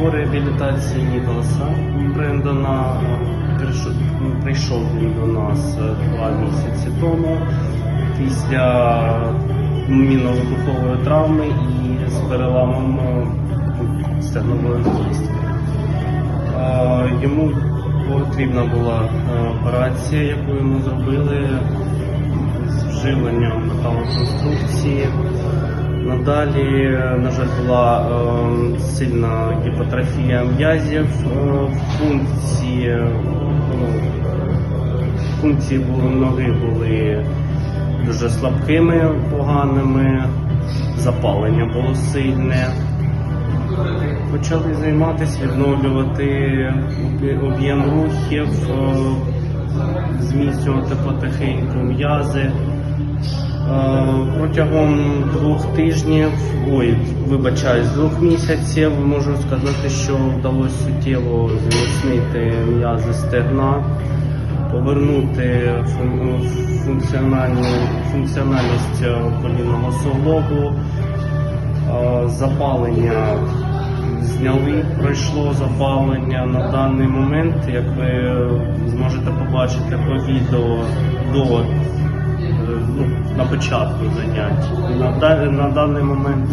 по реабілітації Ніколаса Брендона прийшов, прийшов він до нас е, два місяці тому після мінно-вибухової травми і з переламом е, стегнової кістки. Е, Йому потрібна була е, операція, яку йому зробили з вживленням металоконструкції. Надалі, е, на жаль, була е, сильна гіпотрофія м'язів е, функції. е, ну, Функції були, ноги були дуже слабкими, поганими, запалення було сильне. Почали займатися, відновлювати об'єм рухів, е, зміцнювати потихеньку м'язи. Е, Протягом двох тижнів, ой, вибачаюсь, двох місяців можу сказати, що вдалося суттєво зміцнити м'язи стегна, повернути фун- функціональну функціональність колінного суглобу, Е, запалення зняли, пройшло запалення на даний момент, як ви зможете побачити по відео до ну, на початку занять. На, на даний момент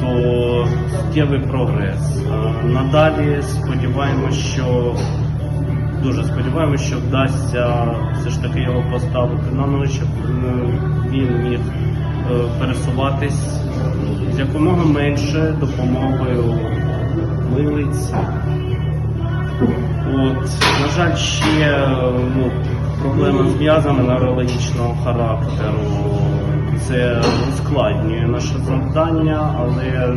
то суттєвий прогрес. Надалі сподіваємось, що дуже сподіваємось, що вдасться все ж таки його поставити на ноги, щоб е, він міг е, пересуватись якомога менше допомогою милиць. От, на жаль, ще е, ну, проблема з м'язами неврологічного характеру. Це ускладнює наше завдання, але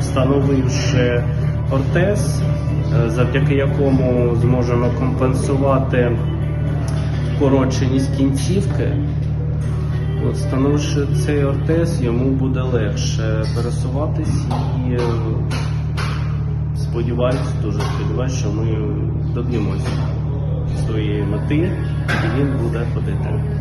встановивши ортез, е, завдяки якому зможемо компенсувати вкороченість кінцівки. От, встановивши цей ортез, йому буде легше пересуватись і е, сподіваюся, дуже сподіваюся, що ми доб'ємося своєї мети і він буде ходити.